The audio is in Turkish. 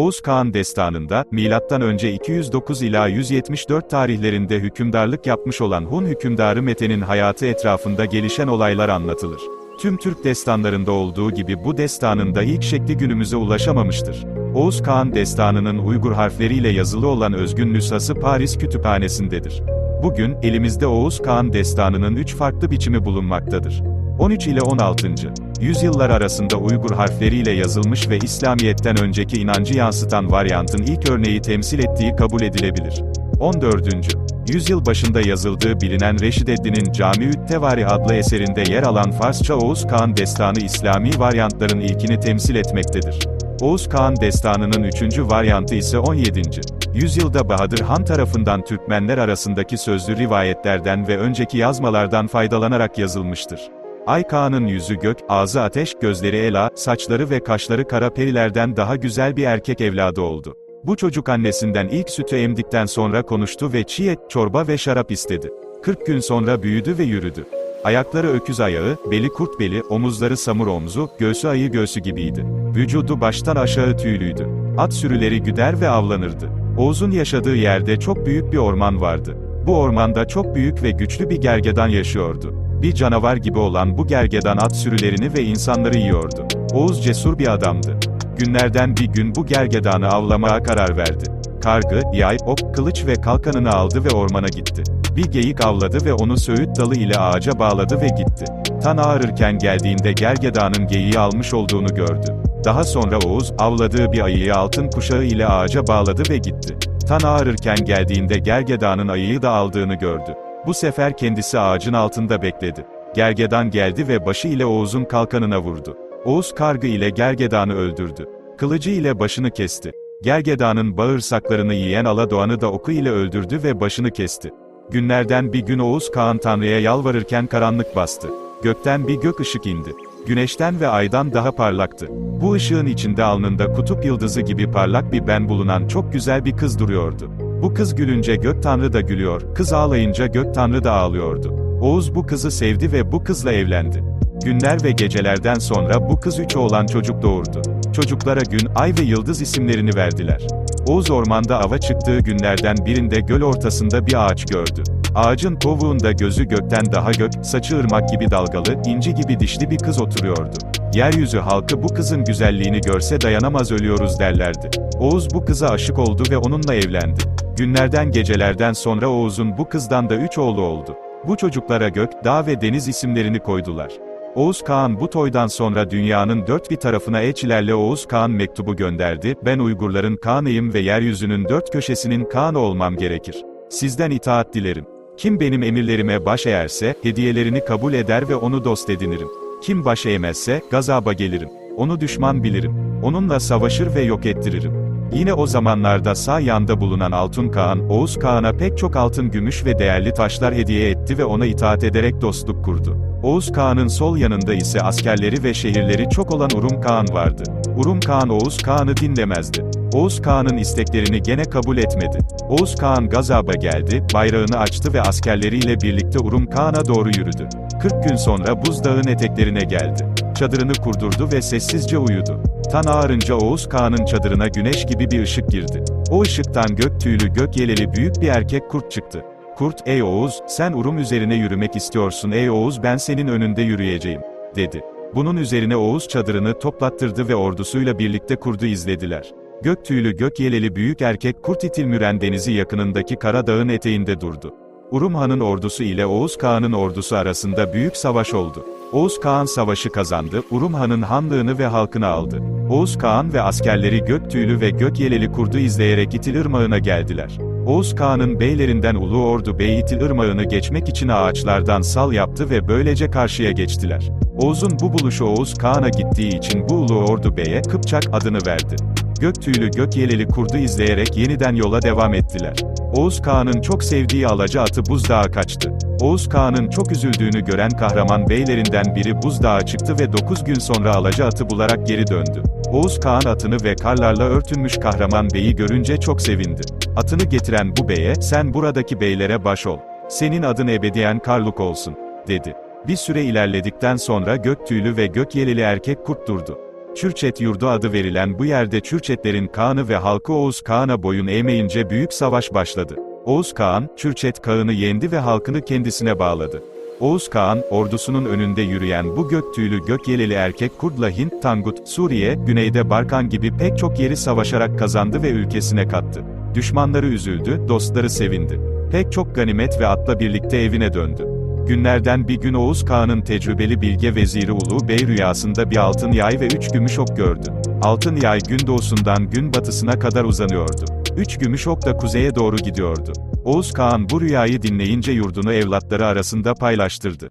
Oğuz Kağan destanında, M.Ö. 209 ila 174 tarihlerinde hükümdarlık yapmış olan Hun hükümdarı Mete'nin hayatı etrafında gelişen olaylar anlatılır. Tüm Türk destanlarında olduğu gibi bu destanın da ilk şekli günümüze ulaşamamıştır. Oğuz Kağan destanının Uygur harfleriyle yazılı olan özgün nüshası Paris Kütüphanesi'ndedir. Bugün, elimizde Oğuz Kağan destanının üç farklı biçimi bulunmaktadır. 13 ile 16. yüzyıllar arasında Uygur harfleriyle yazılmış ve İslamiyet'ten önceki inancı yansıtan varyantın ilk örneği temsil ettiği kabul edilebilir. 14. yüzyıl başında yazıldığı bilinen Reşideddin'in Cami-ü Tevari adlı eserinde yer alan Farsça Oğuz Kağan destanı İslami varyantların ilkini temsil etmektedir. Oğuz Kağan destanının üçüncü varyantı ise 17. yüzyılda Bahadır Han tarafından Türkmenler arasındaki sözlü rivayetlerden ve önceki yazmalardan faydalanarak yazılmıştır. Ay Kağan'ın yüzü gök, ağzı ateş, gözleri ela, saçları ve kaşları kara perilerden daha güzel bir erkek evladı oldu. Bu çocuk annesinden ilk sütü emdikten sonra konuştu ve çiğ et, çorba ve şarap istedi. 40 gün sonra büyüdü ve yürüdü. Ayakları öküz ayağı, beli kurt beli, omuzları samur omzu, göğsü ayı göğsü gibiydi. Vücudu baştan aşağı tüylüydü. At sürüleri güder ve avlanırdı. Oğuz'un yaşadığı yerde çok büyük bir orman vardı. Bu ormanda çok büyük ve güçlü bir gergedan yaşıyordu. Bir canavar gibi olan bu gergedan at sürülerini ve insanları yiyordu. Oğuz cesur bir adamdı. Günlerden bir gün bu gergedanı avlamaya karar verdi. Kargı, yay, ok, kılıç ve kalkanını aldı ve ormana gitti. Bir geyik avladı ve onu söğüt dalı ile ağaca bağladı ve gitti. Tan ağarırken geldiğinde gergedanın geyiği almış olduğunu gördü. Daha sonra Oğuz, avladığı bir ayıyı altın kuşağı ile ağaca bağladı ve gitti. Tan ağarırken geldiğinde gergedanın ayıyı da aldığını gördü. Bu sefer kendisi ağacın altında bekledi. Gergedan geldi ve başı ile Oğuz'un kalkanına vurdu. Oğuz kargı ile gergedanı öldürdü. Kılıcı ile başını kesti. Gergedanın bağırsaklarını yiyen Aladoğan'ı da oku ile öldürdü ve başını kesti. Günlerden bir gün Oğuz Kağan Tanrı'ya yalvarırken karanlık bastı. Gökten bir gök ışık indi. Güneşten ve aydan daha parlaktı. Bu ışığın içinde alnında kutup yıldızı gibi parlak bir ben bulunan çok güzel bir kız duruyordu. Bu kız gülünce gök tanrı da gülüyor, kız ağlayınca gök tanrı da ağlıyordu. Oğuz bu kızı sevdi ve bu kızla evlendi. Günler ve gecelerden sonra bu kız üç oğlan çocuk doğurdu. Çocuklara gün, ay ve yıldız isimlerini verdiler. Oğuz ormanda ava çıktığı günlerden birinde göl ortasında bir ağaç gördü. Ağacın kovuğunda gözü gökten daha gök, saçı ırmak gibi dalgalı, inci gibi dişli bir kız oturuyordu. Yeryüzü halkı bu kızın güzelliğini görse dayanamaz ölüyoruz derlerdi. Oğuz bu kıza aşık oldu ve onunla evlendi. Günlerden gecelerden sonra Oğuz'un bu kızdan da üç oğlu oldu. Bu çocuklara gök, dağ ve deniz isimlerini koydular. Oğuz Kağan bu toydan sonra dünyanın dört bir tarafına elçilerle Oğuz Kağan mektubu gönderdi, ben Uygurların Kağan'ıyım ve yeryüzünün dört köşesinin Kağan'ı olmam gerekir. Sizden itaat dilerim. Kim benim emirlerime baş eğerse, hediyelerini kabul eder ve onu dost edinirim. Kim baş eğmezse, gazaba gelirim. Onu düşman bilirim. Onunla savaşır ve yok ettiririm. Yine o zamanlarda sağ yanda bulunan Altun Kağan, Oğuz Kağan'a pek çok altın gümüş ve değerli taşlar hediye etti ve ona itaat ederek dostluk kurdu. Oğuz Kağan'ın sol yanında ise askerleri ve şehirleri çok olan Urum Kağan vardı. Urum Kağan Oğuz Kağan'ı dinlemezdi. Oğuz Kağan'ın isteklerini gene kabul etmedi. Oğuz Kağan Gazab'a geldi, bayrağını açtı ve askerleriyle birlikte Urum Kağan'a doğru yürüdü. 40 gün sonra buzdağın eteklerine geldi. Çadırını kurdurdu ve sessizce uyudu. Tan ağarınca Oğuz Kağan'ın çadırına güneş gibi bir ışık girdi. O ışıktan gök tüylü gök yeleli büyük bir erkek kurt çıktı. Kurt, ey Oğuz, sen Urum üzerine yürümek istiyorsun ey Oğuz ben senin önünde yürüyeceğim, dedi. Bunun üzerine Oğuz çadırını toplattırdı ve ordusuyla birlikte kurdu izlediler. Gök tüylü gök yeleli büyük erkek Kurt İtilmüren denizi yakınındaki Karadağ'ın eteğinde durdu. Urum Han'ın ordusu ile Oğuz Kağan'ın ordusu arasında büyük savaş oldu. Oğuz Kağan savaşı kazandı, Urum Han'ın hanlığını ve halkını aldı. Oğuz Kağan ve askerleri gök tüylü ve gök yeleli kurdu izleyerek İtil Irmağı'na geldiler. Oğuz Kağan'ın beylerinden Ulu Ordu Bey İtil Irmağı'nı geçmek için ağaçlardan sal yaptı ve böylece karşıya geçtiler. Oğuz'un bu buluşu Oğuz Kağan'a gittiği için bu Ulu Ordu Bey'e Kıpçak adını verdi. Gök tüylü gök yeleli kurdu izleyerek yeniden yola devam ettiler. Oğuz Kağan'ın çok sevdiği alaca atı buzdağa kaçtı. Oğuz Kağan'ın çok üzüldüğünü gören kahraman beylerinden biri buzdağa çıktı ve 9 gün sonra alaca atı bularak geri döndü. Oğuz Kağan atını ve karlarla örtünmüş kahraman beyi görünce çok sevindi. Atını getiren bu beye, sen buradaki beylere baş ol. Senin adın ebediyen Karluk olsun, dedi. Bir süre ilerledikten sonra gök tüylü ve gök yeleli erkek kurt durdu. Çürçet yurdu adı verilen bu yerde Çürçetlerin Kağan'ı ve halkı Oğuz Kağan'a boyun eğmeyince büyük savaş başladı. Oğuz Kağan, Çürçet Kağan'ı yendi ve halkını kendisine bağladı. Oğuz Kağan, ordusunun önünde yürüyen bu gök tüylü gök yeleli erkek Kurdla Hint, Tangut, Suriye, güneyde Barkan gibi pek çok yeri savaşarak kazandı ve ülkesine kattı. Düşmanları üzüldü, dostları sevindi. Pek çok ganimet ve atla birlikte evine döndü. Günlerden bir gün Oğuz Kağan'ın tecrübeli bilge veziri Ulu Bey rüyasında bir altın yay ve üç gümüş ok gördü. Altın yay gün doğusundan gün batısına kadar uzanıyordu. Üç gümüş ok da kuzeye doğru gidiyordu. Oğuz Kağan bu rüyayı dinleyince yurdunu evlatları arasında paylaştırdı.